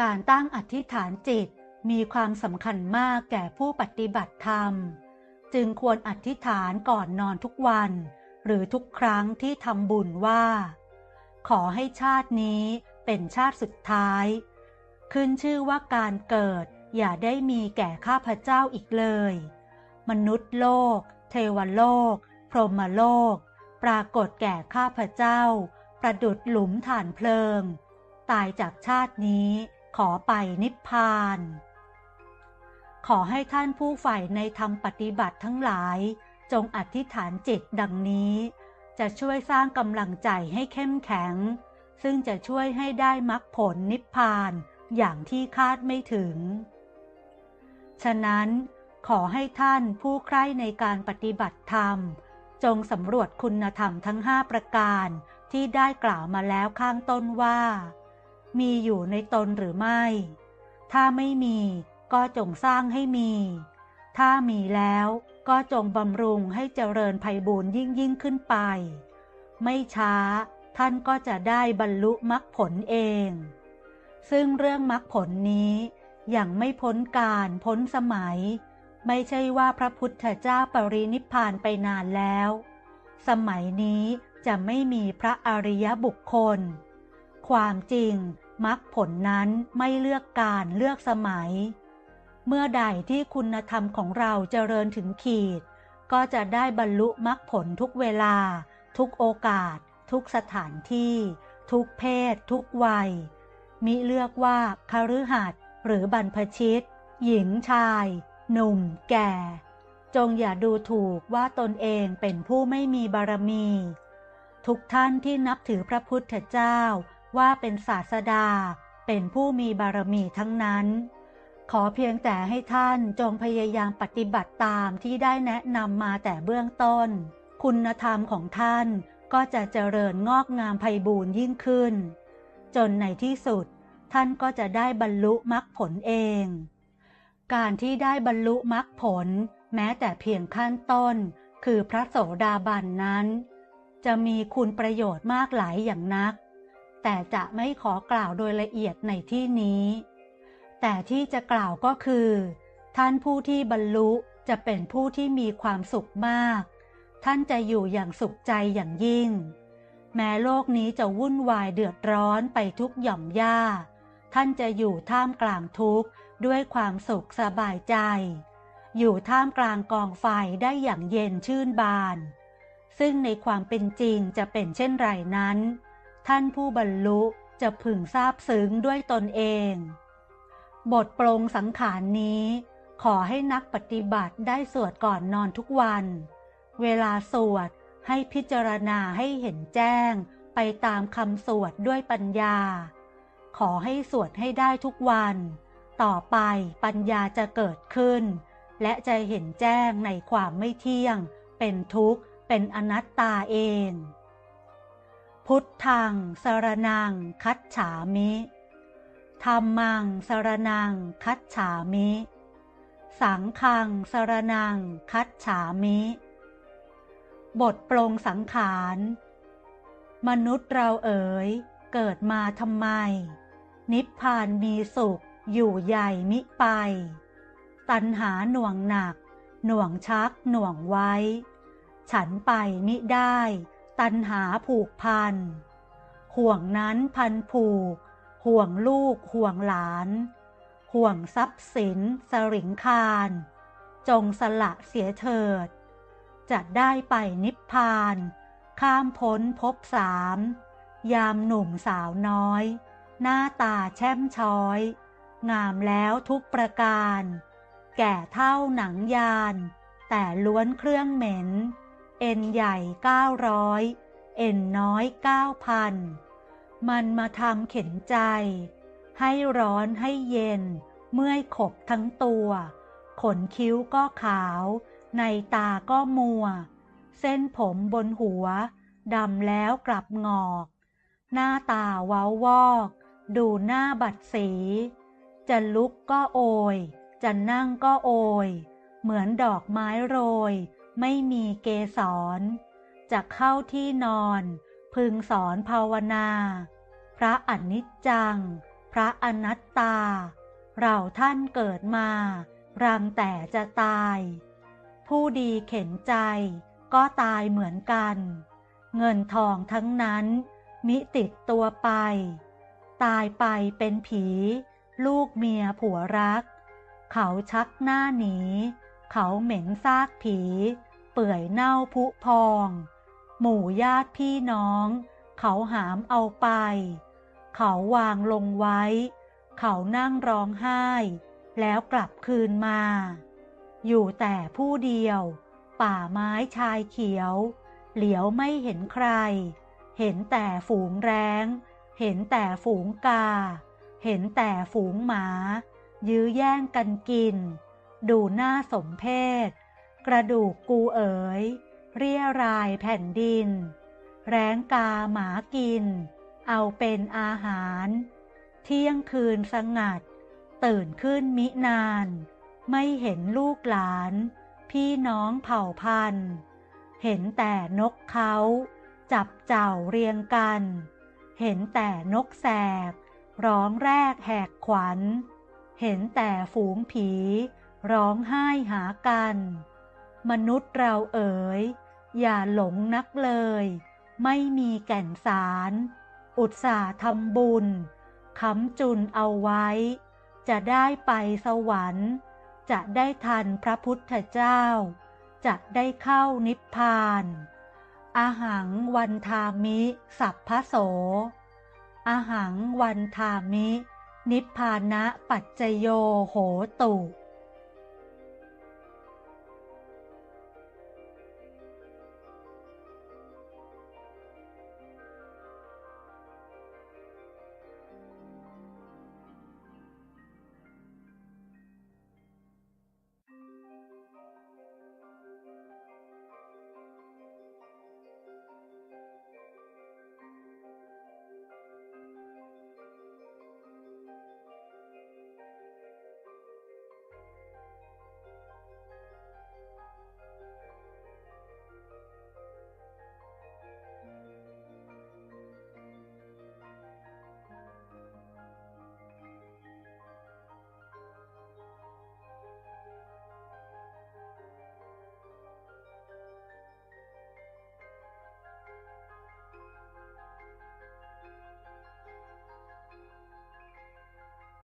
การตั้งอธิษฐานจิตมีความสำคัญมากแก่ผู้ปฏิบัติธรรม จึงควรอธิษฐานก่อนนอนทุกวัน หรือทุกครั้งที่ทำบุญว่า ขอให้ชาตินี้เป็นชาติสุดท้าย ขึ้นชื่อว่าการเกิดอย่าได้มีแก่ข้าพเจ้าอีกเลย มนุษย์โลก เทวโลก พรหมโลก ปรากฏแก่ข้าพเจ้า ประดุดหลุมฐานเพลิง ตายจากชาตินี้ ขอไปนิพพาน ขอให้ท่านผู้ใฝ่ในธรรมปฏิบัติทั้งหลาย จงอธิษฐานจิตดังนี้ จะช่วยสร้างกำลังใจให้เข้มแข็ง ซึ่งจะช่วยให้ได้มรรคผลนิพพานอย่างที่คาดไม่ถึง ฉะนั้นขอให้ท่านผู้ใคร่ในการปฏิบัติธรรม จงสำรวจคุณธรรมทั้งห้าประการที่ได้กล่าวมาแล้วข้างต้นว่า มีอยู่ในตนหรือไม่ ถ้าไม่มีก็จงสร้างให้มี ถ้ามีแล้วก็จงบำรุงให้เจริญไพบูรยิ่งยิ่งขึ้นไป ไม่ช้าท่านก็จะได้บรรลุมรรคผลเอง ซึ่งเรื่องมรรคผลนี้ยังไม่พ้นการพ้นสมัย ไม่ใช่ว่าพระพุทธเจ้าปรินิพพานไปนานแล้ว สมัยนี้จะไม่มีพระอริยบุคคล ความจริง มรรคผลนั้นไม่เลือกการเลือกสมัย เมื่อใดที่คุณธรรมของเราเจริญถึงขีด ก็จะได้บรรลุมรรคผลทุกเวลา ทุกโอกาส ทุกสถานที่ ทุกเพศ ทุกวัย มิเลือกว่าคฤหัสถ์หรือบรรพชิต หญิงชาย หนุ่ม แก่ จงอย่าดูถูกว่าตนเองเป็นผู้ไม่มีบารมี ทุกท่านที่นับถือพระพุทธเจ้า ว่าเป็นศาสดา เป็นผู้มีบารมีทั้งนั้น ขอเพียงแต่ให้ท่านจงพยายามปฏิบัติตามที่ได้แนะนำมาแต่เบื้องต้น คุณธรรมของท่านก็จะเจริญงอกงามไพบูรย์ยิ่งขึ้น จนในที่สุดท่านก็จะได้บรรลุมรรคผลเอง การที่ได้บรรลุมรรคผล แม้แต่เพียงขั้นต้น คือพระโสดาบันนั้น จะมีคุณประโยชน์มากหลายอย่างนัก แต่จะไม่ขอกล่าวโดยละเอียดในที่นี้ แต่ที่จะกล่าวก็คือ ท่านผู้ที่บรรลุจะเป็นผู้ที่มีความสุขมาก ท่านจะอยู่อย่างสุขใจอย่างยิ่ง แม้โลกนี้จะวุ่นวายเดือดร้อนไปทุกหย่อมย่า ท่านจะอยู่ท่ามกลางทุกข์ด้วยความสุขสบายใจ อยู่ท่ามกลางกองไฟได้อย่างเย็นชื่นบาน ซึ่งในความเป็นจริงจะเป็นเช่นไรนั้น ท่านผู้บรรลุจะพึงทราบซึ้งด้วยตนเอง บทปรงสังขารนี้ ขอให้นักปฏิบัติได้สวดก่อนนอนทุกวัน เวลาสวดให้พิจารณาให้เห็นแจ้ง ไปตามคำสวดด้วยปัญญา ขอให้สวดให้ได้ทุกวัน ต่อไปปัญญาจะเกิดขึ้น และจะเห็นแจ้งในความไม่เที่ยง เป็นทุกข์ เป็นอนัตตาเอง พุทธังสรนังคัจฉามิธรรมังสรนังคัจฉามิ สังฆังสรนังคัจฉามิ บทปรงสังขาร มนุษย์เราเอ๋ย เกิดมาทำไม นิพพานมีสุขอยู่ใหญ่มิไป ตัณหาหน่วงหนัก หน่วงชักหน่วงไว้ ฉันไปมิได้ ตัณหาผูกพัน ห่วงนั้นพันผูก ห่วงลูกห่วงหลาน ห่วงทรัพย์สินสริงคาร จงสละเสียเถิด จะได้ไปนิพพาน ข้ามพ้นภพสาม ยามหนุ่มสาวน้อย หน้าตาแช่มช้อย งามแล้วทุกประการ แก่เท่าหนังยาน แต่ล้วนเครื่องเหม็น เอ็นใหญ่เก้าร้อยเอ็นน้อยเก้าพันมันมาทำเข็นใจ ให้ร้อนให้เย็น เมื่อยขบทั้งตัว ขนคิ้วก็ขาว ในตาก็มัว เส้นผมบนหัวดำแล้วกลับงอก หน้าตาเว้าวอก ดูหน้าบัดสี จะลุกก็โอย จะนั่งก็โอย เหมือนดอกไม้โรย ไม่มีเกสรจะเข้าที่นอน พึงสอนภาวนา พระอนิจจัง พระอนัตตา เราท่านเกิดมา รังแต่จะตาย ผู้ดีเข็นใจก็ตายเหมือนกัน เงินทองทั้งนั้น มิติดตัวไป ตายไปเป็นผี ลูกเมียผัวรัก เขาชักหน้าหนี เขาเหม็นซากผี เปื่อยเน่าผุพอง หมู่ญาติพี่น้อง เขาหามเอาไป เขาวางลงไว้ เขานั่งร้องไห้ แล้วกลับคืนมา อยู่แต่ผู้เดียว ป่าไม้ชายเขียว เหลียวไม่เห็นใคร เห็นแต่ฝูงแร้ง เห็นแต่ฝูงกา เห็นแต่ฝูงหมา ยื้อแย่งกันกิน ดูหน้าสมเพศ กระดูกกูเอ๋ย เรียรายแผ่นดิน แร้งกาหมากิน เอาเป็นอาหาร เที่ยงคืนสงัด ตื่นขึ้นมินาน ไม่เห็นลูกหลาน พี่น้องเผ่าพันธุ์เห็นแต่นกเขา จับเจ้าเรียงกัน เห็นแต่นกแสก ร้องแรกแหกขวัญ เห็นแต่ฝูงผี ร้องไห้หากัน มนุษย์เราเอ๋ย อย่าหลงนักเลย ไม่มีแก่นสาร อุตส่าห์ทำบุญค้ำจุนเอาไว้ จะได้ไปสวรรค์ จะได้ทันพระพุทธเจ้า จะได้เข้านิพพานอาหังวันทามิ สัพพโสอาหังวันทามิ นิพพานะปัจจโยโหตุ